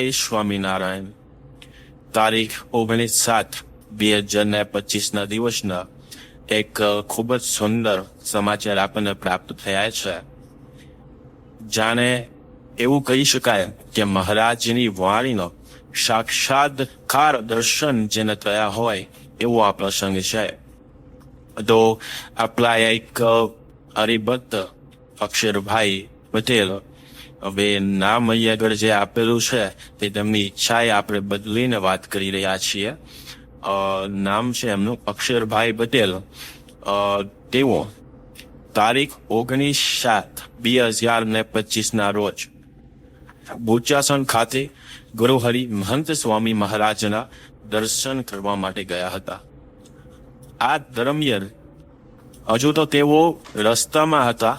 એ સ્વામિનારાયણ. તારીખ ઓગણીસ સાત બે હજાર ને પચીસના દિવસના એક ખૂબ જ સુંદર સમાચાર આપણને પ્રાપ્ત થયા છે. જાણે એવું કહી શકાય કે મહારાજની વાણીનો સાક્ષાત્કાર દર્શન જેને થયા હોય એવો આ પ્રસંગ છે. તો આપણા એક હરિભક્ત અક્ષરભાઈ પટેલ હવે નામ અહીંયા આગળ જે આપેલું છે, તે તેમની ઈચ્છાએ આપણે બદલીને વાત કરી રહ્યા છીએ. નામ છે એમનું અક્ષરભાઈ પટેલ. તેઓ તારીખ ઓગણીસ સાત બે હજાર ને પચીસના રોજ બોચાસણ ખાતે ગુરુહરિ મહંત સ્વામી મહારાજના દર્શન કરવા માટે ગયા હતા. આ દરમિયાન હજુ તો તેઓ રસ્તામાં હતા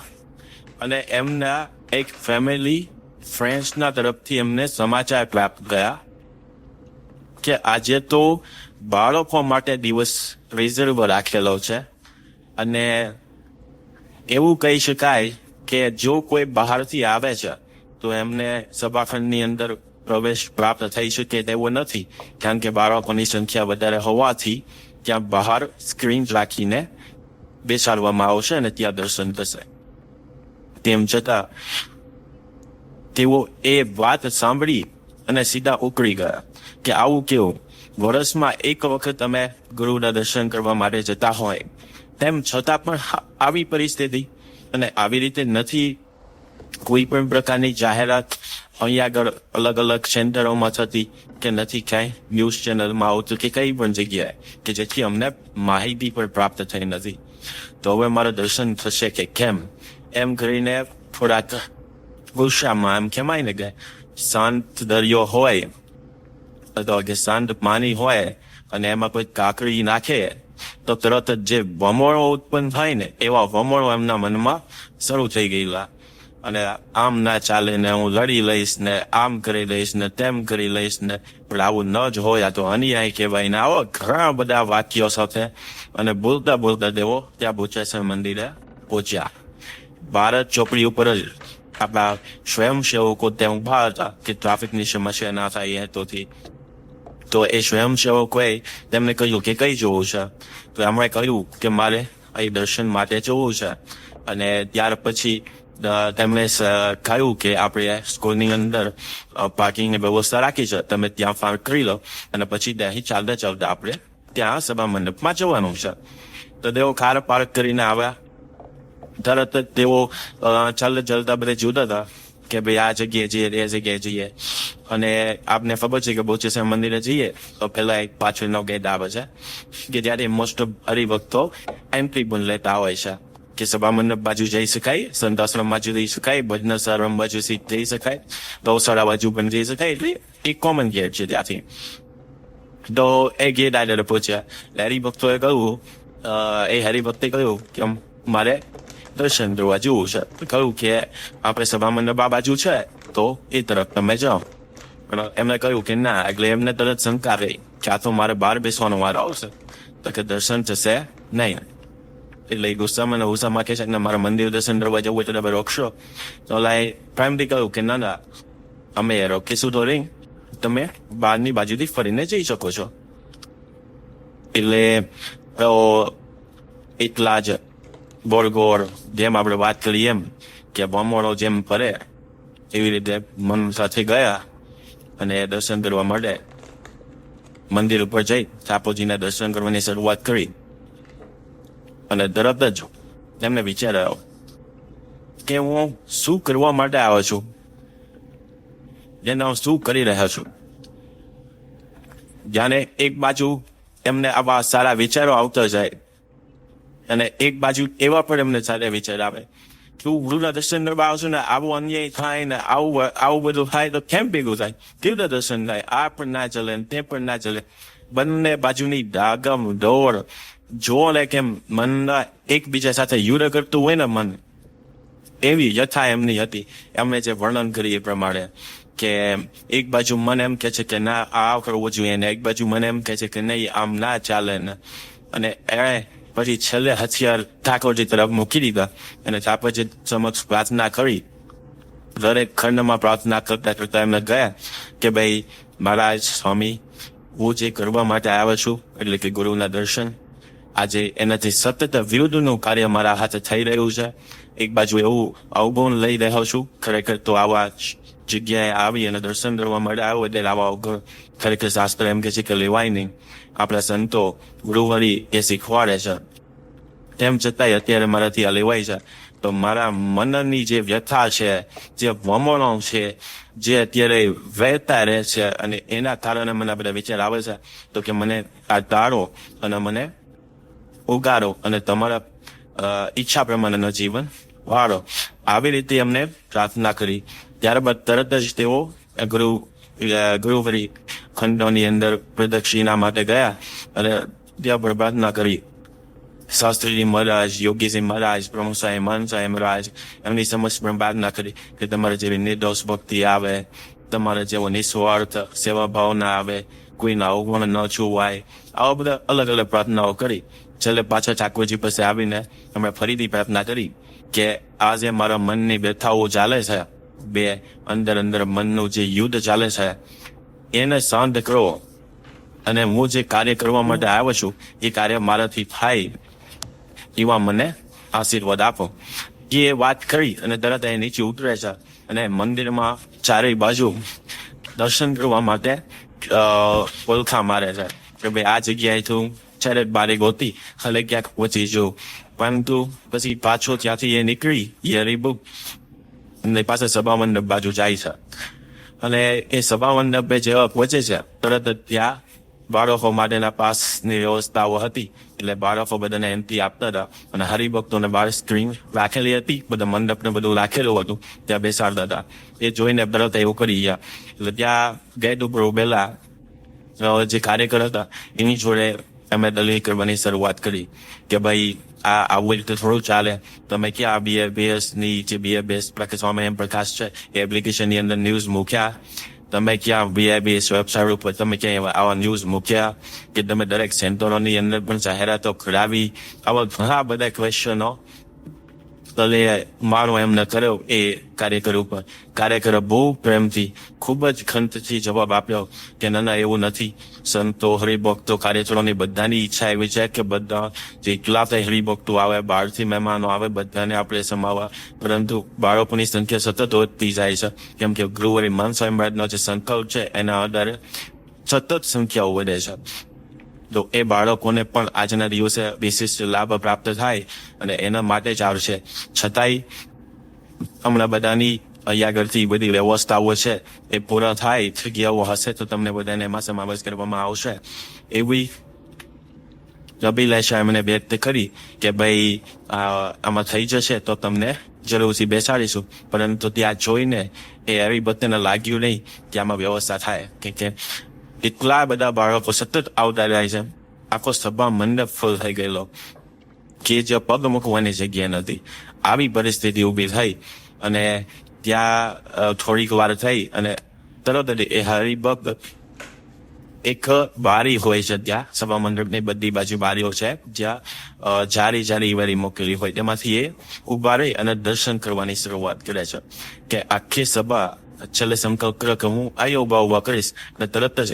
અને એમના એક ફેમિલી ફ્રેન્ડ્સના તરફથી એમને સમાચાર પ્રાપ્ત થયા કે આજે તો બાળકો માટે દિવસ રિઝર્વ રાખેલો છે. અને એવું કહી શકાય કે જો કોઈ બહારથી આવે છે, તો એમને સભાખંડની અંદર પ્રવેશ પ્રાપ્ત થઈ શકે તેવો નથી. કારણ કે બાળકોની સંખ્યા વધારે હોવાથી ત્યાં બહાર સ્ક્રીન રાખીને બેસાડવામાં આવશે અને ત્યાં દર્શન થશે. તેમ છતાં તેઓ એ વાત સાંભળી અને સીધા ઉકળી ગયા કે આવું કેવું? વર્ષમાં એક વખત તમે ગુરુના દર્શન કરવા માટે જતા હોય. તેમ છતાં પણ આવી પરિસ્થિતિ અને આવી રીતે નથી કોઈ પણ પ્રકારની જાહેરાત અહીંયા આગળ અલગ અલગ સેન્ટરોમાં થતી કે નથી ક્યાંય ન્યૂઝ ચેનલમાં આવતું કે કઈ પણ જગ્યાએ કે જેથી અમને માહિતી પણ પ્રાપ્ત થઈ નથી. તો હવે મારું દર્શન થશે કે કેમ? એમ કરીને થોડાક ગુસ્સામાં એમ કહેવાય ને કે શાંત દરિયો હોય અથવા કે શાંત પાણી હોય અને એમાં કોઈ કાકડી નાખે તો તરત જ જે વમોળો ઉત્પન્ન થાય ને એવા વમોળો એમના મનમાં શરૂ થઈ ગયેલા અને આમ ના ચાલે ને હું લડી લઈશ ને આમ કરી લઈશ ને તેમ કરી લઈશ ને પણ આવું ન જ હોય આ તો અન્યાય કહેવાય ને આવો ઘણા બધા વાક્યો સાથે અને બોલતા બોલતા તેઓ ત્યાં બોચેશ્વર મંદિરે પહોંચ્યા ભારત ચોપડી ઉપર જ આપણા સ્વયંસેવકો ત્યાં ઊભા હતા કે ટ્રાફિકની સમસ્યા ના થાય હેતુથી તો એ સ્વયંસેવકોએ તેમને કહ્યું કે કઈ જોવું છે તો એમણે કહ્યું કે મારે અહીં દર્શન માટે જવું છે અને ત્યાર પછી તેમણે કહ્યું કે આપણે સ્કૂલની અંદર પાર્કિંગની વ્યવસ્થા રાખી છે તમે ત્યાં પાર્ક કરી લો અને પછી ત્યાંથી ચાલતા ચાલતા આપણે ત્યાં સભા મંડપમાં જવાનું છે તો તેઓ કાર પાર્ક કરીને આવ્યા તરત જ તેઓ ચાલ ચાલતા બધા જોતા હતા કે ભાઈ આ જગ્યાએ જઈએ એ જગ્યાએ જઈએ. અને આપને ખબર છે કે બોચેશ્વર મંદિરે જઈએ તો પેલા એક પાછળનો ગેટ આવે છે, કે જ્યારે મોસ્ટ ઓફ હરિભક્તો એન્ટ્રી પણ લેતા હોય છે. કે સભા મંડપ બાજુ જઈ શકાય, સંતાશ્રમ બાજુ જઈ શકાય, ભજન સારમ બાજુ જઈ શકાય, ગૌશાળા બાજુ પણ જઈ શકાય, એટલે એક કોમન ગેટ છે ત્યાંથી. તો એ ગેટ આગળ પહોંચ્યા. હરિભક્તોએ કહ્યું એ હરિભક્તે કહ્યું કે મારે દર્શન જોવા જેવું છે. કહ્યું કે આપણે સભા મંડપ આ બાજુ છે, તો એ તરફ તમે જાઓ. પણ એમને કહ્યું કે ના, એટલે એમને તરત શંકા રહી કે આ તો મારે બહાર બેસવાનો વારો આવશે. તો કે દર્શન થશે નહીં. એટલે ગુસ્સામાં ને ગુસ્સામાં કહે છે કે મારા મંદિર દર્શન કરવા જવું હોય તો તમે રોકશો. તો લાઈ પ્રાઇમરી કહ્યું કે ના ના, અમે રોકીશું તો રહી તમે બહારની બાજુથી ફરીને જઈ શકો છો. એટલે તો એટલા જ બોરગોર જેમ આપણે વાત કરી એમ કે બમોળો જેમ ફરે, એવી રીતે મન સાથે ગયા અને દર્શન કરવા માટે મંદિર ઉપર જઈ ઠાકોરજીના દર્શન કરવાની શરૂઆત કરી અને તરત જ એમને વિચાર આવ્યો કે હું શું કરવા માટે આવ્યો છું? જેને હું શું કરી રહ્યો છું? જાણે એક બાજુ એમને આવા સારા વિચારો આવતા જાય અને એક બાજુ એવા પણ એમને સારા વિચાર આવે. તું ગુરુના દર્શન કરવા આવશો ને આવું અન્યાય થાય ને આવું આવું બધું થાય તો કેમ ભેગું થાય? કેવું દર્શન થાય? આ પણ ના ચલે તે પણ ના ચલે. બંને બાજુની ડાગમ, દોડ જો લે કેમ મનના એકબીજા સાથે યુદ્ધ કરતું હોય ને મન, એવી યથા એમની હતી. એમણે જે વર્ણન કરી એ પ્રમાણે કે એક બાજુ મને એમ કે છે કે ના, આ કરવું જોઈએ ને એક બાજુ મને એમ કે છે કે નહીં, આમ ના ચાલે ને. અને એણે પછી છેલ્લે હથિયાર ઠાકોરજી તરફ મૂકી દીધા અને ઠાકોરજી સમક્ષ પ્રાર્થના કરી. દરેક ખંડમાં પ્રાર્થના કરતા કરતા એમને ગયા કે ભાઈ, મહારાજ, સ્વામી, હું જે કરવા માટે આવ્યો છું, એટલે કે ગુરુના દર્શન, આજે એનાથી સતત વિરુદ્ધનું કાર્ય મારા હાથે થઈ રહ્યું છે. એક બાજુ એવું અવગુણ લઈ રહ્યો છું, ખરેખર તો આવા જગ્યાએ આવી અને દર્શન કરવા માટે આવ્યો એટલે આવા ખરેખર શાસ્ત્ર એમ કે છે કે લેવાય નહીં. આપણા સંતો ગુરુવરી એ શીખવાડે છે. તેમ છતાંય અત્યારે મારાથી આ લેવાય છે. તો મારા મનની જે વ્યથા છે, જે વમણો છે, જે અત્યારે વહેતા રહે છે અને એના કારણે મને બધા વિચાર આવે છે, તો કે મને આ તારો અને મને ઉગાડો અને તમારા ઈચ્છા પ્રમાણેનું જીવન વાળો. આવી રીતે એમને પ્રાર્થના કરી. ત્યારબાદ તરત જ તેઓ ગુરુ ગૃહભરી ખંડોની અંદર પ્રદક્ષિણા માટે ગયા અને ત્યાં પર પ્રાર્થના કરી. શાસ્ત્રીજી મહારાજ, યોગીજી મહારાજ પ્રમુખ સાહેબ, મન સાહેબ મહારાજ, એમની સમક્ષ પણ પ્રાર્થના કરી કે તમારે જેવી નિર્દોષ ભક્તિ આવે, તમારે જેવો નિસ્વાર્થ સેવા ભાવના આવે, કોઈના અવગુણ ન છુવાય, આવા બધા અલગ અલગ પ્રાર્થનાઓ કરી. છેલ્લે પાછા ઠાકોરજી પાસે આવીને અમે ફરીથી પ્રાર્થના કરી. કે આ જે મારા મનની વ્યથાઓ ચાલે છે, બે અંદર અંદર મનનું જે યુદ્ધ ચાલે છે, એને શાંત કરો. અને હું જે કાર્ય કરવા માટે આવ્યો છું, એ કાર્ય મારાથી થાય. એવા મને આશીર્વાદ આપો. એ વાત કરી અને તરત એ નીચે ઉતરે છે અને મંદિરમાં ચારેય બાજુ દર્શન કરવા માટે પોલખા મારે છે. કે ભાઈ આ જગ્યાએ તું ચારે બારે ગોતી હલે ક્યાંક પહોંચી જવું પરંતુ પછી પાછો ત્યાંથી એ નીકળી એ હરીબુક એમની પાસે સભા મંડપ બાજુ જાય છે. અને એ સભા મંડપે જેવા પહોંચે છે, તરત જ ત્યાં બાળકો માટેના પાસની વ્યવસ્થાઓ હતી. એટલે બાળકો બધાને એન્ટ્રી આપતા હતા. અને હરિભક્તોને બહાર સ્ક્રીન રાખેલી હતી. બધા મંડપને બધું રાખેલું હતું. ત્યાં બેસાડતા હતા. એ જોઈને તરત એવું કરી ગયા. એટલે ત્યાં ગેટ ઉપર ઉભેલા જે કાર્યકર હતા, એની જોડે અમે દલીલ કરવાની શરૂઆત કરી કે ભાઈ, આ આવું રીતે થોડું ચાલે. તમે ક્યાં બીએબીએસની જે બીએબીએસ પ્રકાશવામાં એમ પ્રકાશ છે, એ એપ્લિકેશનની અંદર ન્યૂઝ મૂક્યા. તમે ક્યાં બીઆઈબીએસ વેબસાઇટ ઉપર તમે ક્યાં આવા ન્યૂઝ મૂક્યા કે તમે દરેક સેન્ટરોની અંદર પણ જાહેરાતો કરાવી આવા ઘણા બધા ક્વેશ્ચનો તલે મારો એમને કર્યો એ કાર્યકર ઉપર. કાર્યકરે બહુ પ્રેમથી, ખૂબ જ ખંતથી જવાબ આપ્યો કે, ના ના, એવું નથી. સંતો હરિભક્તો કાર્યચરોની બધાની ઈચ્છા એવી છે કે, બધા જેટલા તે હરિભક્તો આવે, બહારથી મહેમાનો આવે, બધાને આપણે સમાવા પરંતુ બાળકોની સંખ્યા સતત વધતી જાય છે. કેમ કે ગુરુવારી મન સ્વયં જે સંકલ્પ છે, એના આધારે સતત સંખ્યાઓ વધે છે. તો એ બાળકોને પણ આજના દિવસે વિશિષ્ટ લાભ પ્રાપ્ત થાય અને એના માટે જ આવશે. છતાંય હમણાં બધાની અહીં આગળથી બધી વ્યવસ્થાઓ છે એ પૂરા થાય જગ્યાઓ હશે તો તમને બધાને એમાં સમાવેશ કરવામાં આવશે. એવી રબીલા એમને વ્યક્ત કરી કે ભાઈ આમાં થઈ જશે તો તમને જરૂરથી બેસાડીશું. પરંતુ ત્યાં જોઈને એ એવી બધાને લાગ્યું નહીં કે આમાં વ્યવસ્થા થાય. કે કે એટલા બધા બાળકો સતત આવતા જાય છે આખો સભા મંડપ ફૂલ થઈ ગયેલો કે જે પગ મૂકવાની જગ્યા નથી આવી પરિસ્થિતિ ઊભી થઈ અને ત્યાં થોડીક વાર થઈ અને તરત જ એ હરિભક્ત એક બારી હોય છે ત્યાં સભા મંડપની બધી બાજુ બારીઓ છે જ્યાં જારી જારી વારી મૂકેલી હોય તેમાંથી એ ઊભા રહી અને દર્શન કરવાની શરૂઆત કરે છે કે આખી સભા છેલ્લે સંકલ્પ કરે કે હું અહીં ઊભા ઊભા કરીશ અને તરત જ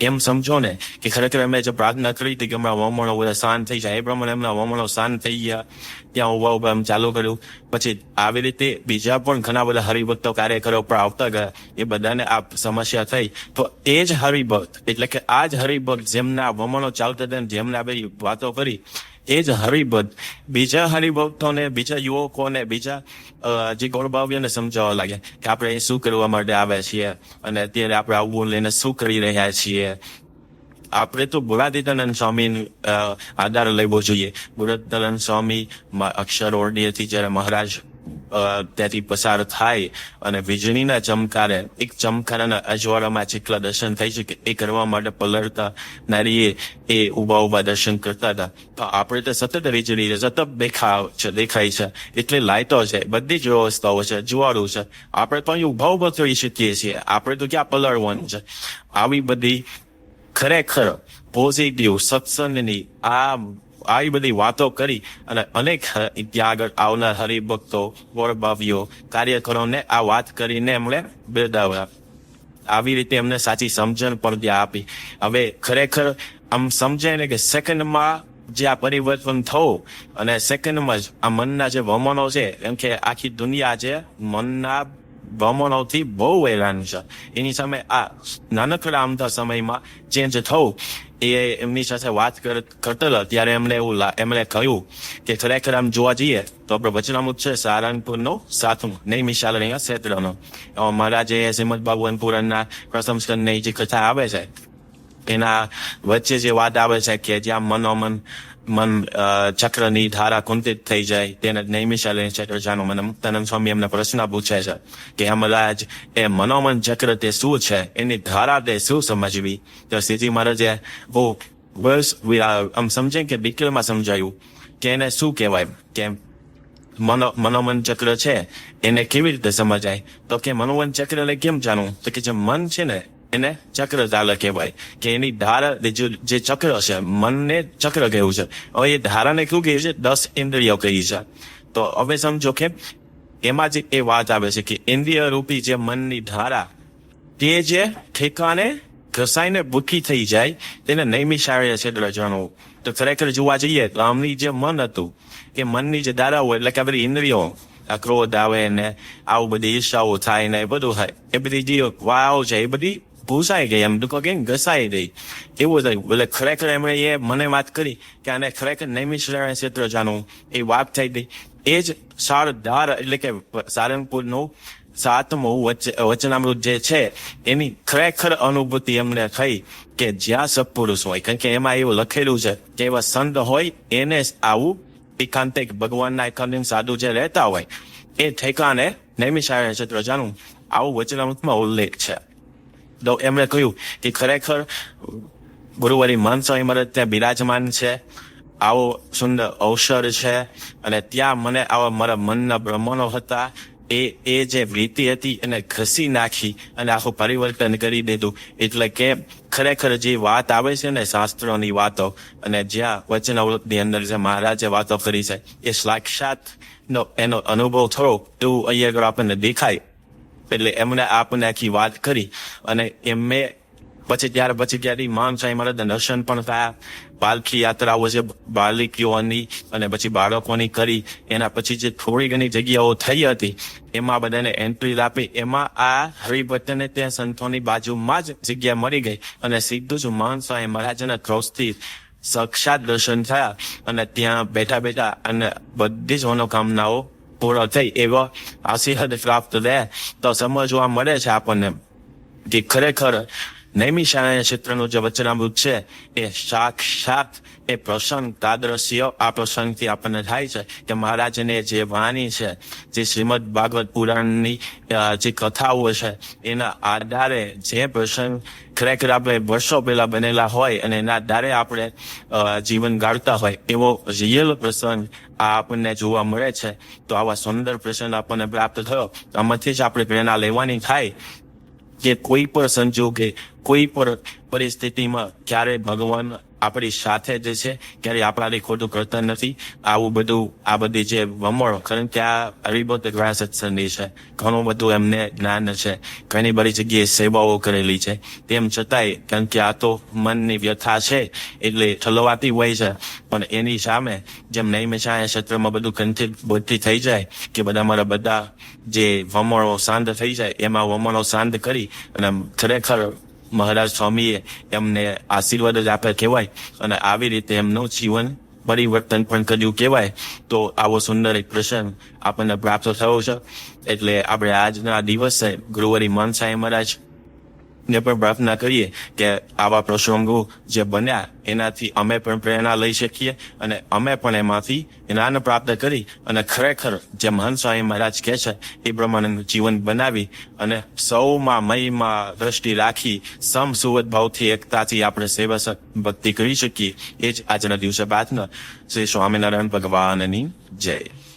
એમ સમજો ને કે ખરેખર અમે જે પ્રાર્થના કરી હતી કે હમણાં વમણો બધા શાંત થઈ જાય. એ પ્રમાણે એમના વમણો શાંત થઈ ગયા. ત્યાં ઊભા ઊભા એમ ચાલુ કર્યું. પછી આવી રીતે બીજા પણ ઘણા બધા હરિભક્તો કાર્યકરો પર આવતા ગયા. એ બધાને આ સમસ્યા થઈ. તો એ જ હરિભક્ત, એટલે કે આ જ હરિભક્ત જેમના વમણો ચાલતા હતા જેમને આ બધી વાતો કરી એ જ હરિભદ બીજા હરિભક્તોને, બીજા યુવકોને, બીજા જે ગૌરભાવ્યને સમજાવવા લાગ્યા કે આપણે શું કરવા માટે આવ્યા છીએ અને અત્યારે આપણે આવું લઈને શું કરી રહ્યા છીએ. આપણે તો બુરાદિતાનંદ સ્વામી આધાર લેવો જોઈએ. બુરાદિતાનંદ સ્વામી અક્ષર ઓરડીએથી જ્યારે મહારાજ ત્યાંથી પસાર થાય અને વીજળીના ચમકારે, એક ચમકારાના અજવાળામાં જેટલા દર્શન થઈ શકે એ કરવા માટે પલળતા નારીએ એ ઊભા ઊભા દર્શન કરતા હતા. તો આપણે તો સતત વીજળી સતત દેખાવ છે, દેખાય છે. એટલી લાઇટો છે, બધી જ વ્યવસ્થાઓ છે, જુવાળું છે. આપણે તો અહીં ઊભા ઊભા થઈ શકીએ છીએ. આપણે તો ક્યાં પલળવાનું છે? આવી બધી ખરેખર પોઝિટિવ સત્સંગની આ આવી બધી વાતો કરી અને અનેક ત્યાં આગળ આવનાર હરિભક્તો ગોળબાવીઓ કાર્યકરોને આ વાત કરીને એમણે બિરદાવ્યા. આવી રીતે એમને સાચી સમજણ પણ ત્યાં આપી. હવે ખરેખર આમ સમજાય ને કે સેકન્ડમાં જે આ પરિવર્તન થવું અને સેકન્ડમાં જ આ મનના જે વમનો છે, એમ કે આખી દુનિયા છે મનના વમનોથી બહુ હેરાન છે. એની સામે આ નાનકડા આમતા સમયમાં ચેન્જ થવું એ એમની સાથે વાત કર- કરતો હતો ત્યારે એમને એવું એમણે કહ્યું કે ખરેખર આમ જોવા જઈએ તો આપણે વચનામૃત છે સારંગપુરનો સાતમું. નહીં, મિશાલ અહીંયા ક્ષેત્રનો. મહારાજે શ્રીમદ બાબુ પુરાણના પ્રથમ સ્કંદની જે કથા આવે છે, એના વચ્ચે જે વાત આવે છે કે જ્યાં મનોમન મન ચક્રની ધારા કુંતિત થઈ જાય. તેને નૈમિષાલય ચક્ર જાણો મને મુક્તાનંદ સ્વામી એમને પ્રશ્ન પૂછે છે કે યમરાજ એ મનોમન ચક્ર તે શું છે? એની ધારા તે શું સમજવી? તો સીજી મહારાજે બહુ બસ વિ- આમ સમજે કે બિકલમાં સમજાયું કે એને શું કહેવાય? કે મનો, મનોમન ચક્ર છે, એને કેવી રીતે સમજાય? તો કે મનોમન ચક્ર એટલે કેમ જાણવું? તો કે જે મન છે ને એને ચક્ર ધારા કહેવાય કે એની ધારા જે ચક્ર છે, મનને ચક્ર કહેવું છે. હવે એ ધારાને શું કહ્યું છે? દસ ઇન્દ્રિયો કહી છે. તો હવે સમજો કે એમાં જ એ વાત આવે છે કે ઇન્દ્રિય રૂપી જે મનની ધારા તે જે ઠેકાને ઘસાઈને ભૂખી થઈ જાય, તેને નૈમિષાર્ય ક્ષેત્ર જાણવું. તો ખરેખર જોવા જઈએ તો આમની જે મન હતું કે મનની જે હોય એટલે કે બધી ઇન્દ્રિયો, આ ક્રોધ આવે ને આવું બધી ઈર્ષાઓ થાય ને એ બધું થાય એ બધી જે વાવ છે, એ બધી ભૂસાઈ ગઈ એમ. ટૂંકો કે ઘસાઈ ગઈ એવું થયું. એટલે ખરેખર એમણે એ મને વાત કરી કે આને ખરેખર નૈમિષાર્ય ક્ષેત્ર જાણવું. એ વાત થઈ ગઈ. એ જ સારદાર એટલે કે સારંગપુરનું સાતમું વચ- વચનામૃત જે છે, એની ખરેખર અનુભૂતિ એમને થઈ કે જ્યાં સત્પુરુષ હોય. કારણ કે એમાં એવું લખેલું છે કે એવા સંત હોય, એને આવું એકાંતિક ભગવાનના એકાંતિક સાધુ જે રહેતા હોય, એ ઠેકાને નૈમિષાર્ય ક્ષેત્ર જાણવું. આવું વચનામૃતમાં ઉલ્લેખ છે. એમણે કહ્યું કે ખરેખર ગુરુવારી મન ઇમારત ત્યાં બિરાજમાન છે, આવો સુંદર અવસર છે અને ત્યાં મને આવા મારા મનના બ્રહ્મણો હતા. એ એ જે વૃત્તિ હતી એને ઘસી નાખી અને આખું પરિવર્તન કરી દીધું. એટલે કે ખરેખર જે વાત આવે છે ને શાસ્ત્રોની વાતો અને જ્યાં વચનાવૃતની અંદર જે મહારાજે વાતો કરી છે, એ સાક્ષાત નો એનો અનુભવ થયો એવું અહીંયા આપણને દેખાય. એટલે એમને આપણને આખી વાત કરી અને એમને પછી ત્યાર પછી ત્યારે માન સ્વામી મહારાજના દર્શન પણ થયા. પાલખી યાત્રાઓ છે બાલિકીઓની અને પછી બાળકોની કરી, એના પછી જે થોડી ઘણી જગ્યાઓ થઈ હતી, એમાં બધાને એન્ટ્રી આપી. એમાં આ હરિભટ્ટને ત્યાં સંતોની બાજુમાં જ જગ્યા મળી ગઈ અને સીધું જ માન સ્વામી મહારાજના ક્રોસથી સાક્ષાત દર્શન થયા અને ત્યાં બેઠા બેઠા અને બધી જ મનોકામનાઓ પૂરો થઈ એવો આશીર્વાદ પ્રાપ્ત રહે તો સમજવા મળે છે આપણને કે ખરેખર નૈમિષારણ્ય ક્ષેત્રનું જે વચનામૃત છે, એ સાક્ષાત એ પ્રસંગ તાદ્રશ્ય આ પ્રસંગથી આપણને થાય છે કે મહારાજને જે વાણી છે, જે શ્રીમદ ભાગવત પુરાણની જે કથાઓ છે, એના આધારે જે પ્રસંગ ખરેખર આપણે વર્ષો પહેલા બનેલા હોય અને એના આધારે આપણે જીવન ગાળતા હોય, એવો રિયલ પ્રસંગ આ આપણને જોવા મળે છે. તો આવા સુંદર પ્રસંગ આપણને પ્રાપ્ત થયો. આમાંથી જ આપણે પ્રેરણા લેવાની થાય. કે કોઈ પણ સંજોગે કોઈ પણ પરિસ્થિતિમાં ક્યારે ભગવાન આપણી સાથે જ છે, ક્યારેય આપણાથી ખોટું કરતા નથી. આવું બધું, આ બધી જે વમળો, કારણ કે આ હરિભક્ત ગ્રાસ સત્સંગી છે. ઘણું બધું એમને જ્ઞાન છે. ઘણી બધી જગ્યાએ સેવાઓ કરેલી છે. તેમ છતાંય, કારણ કે આ તો મનની વ્યથા છે, એટલે ઠલવાતી હોય છે. પણ એની સામે જેમ નૈમિષાય ક્ષેત્રમાં બધું કંઠિત બુદ્ધિ થઈ જાય, કે બધા મારા બધા જે વમણો શાંત થઈ જાય, એમાં વમણો શાંત કરી અને ખરેખર મહારાજ સ્વામીએ એમને આશીર્વાદ જ આપ્યા કહેવાય. અને આવી રીતે એમનું જીવન પરિવર્તન પણ કર્યું કહેવાય. તો આવો સુંદર એક પ્રસંગ આપણને પ્રાપ્ત થયો છે. એટલે આપણે આજના દિવસે ગુરુવારી મન મહારાજ ને પણ પ્રાર્થના કરીએ કે આવા પ્રસંગો જે બન્યા, એનાથી અમે પણ પ્રેરણા લઈ શકીએ અને અમે પણ એમાંથી જ્ઞાન પ્રાપ્ત કરી અને ખરેખર જે મહાન સ્વામી મહારાજ કહે છે, એ પ્રમાણેનું જીવન બનાવી અને સૌમાં મયમાં દ્રષ્ટિ રાખી, સમ સુવત ભાવથી, એકતાથી આપણે સેવા ભક્તિ કરી શકીએ. એ જ આજના દિવસે પ્રાર્થના. શ્રી સ્વામિનારાયણ ભગવાનની જય.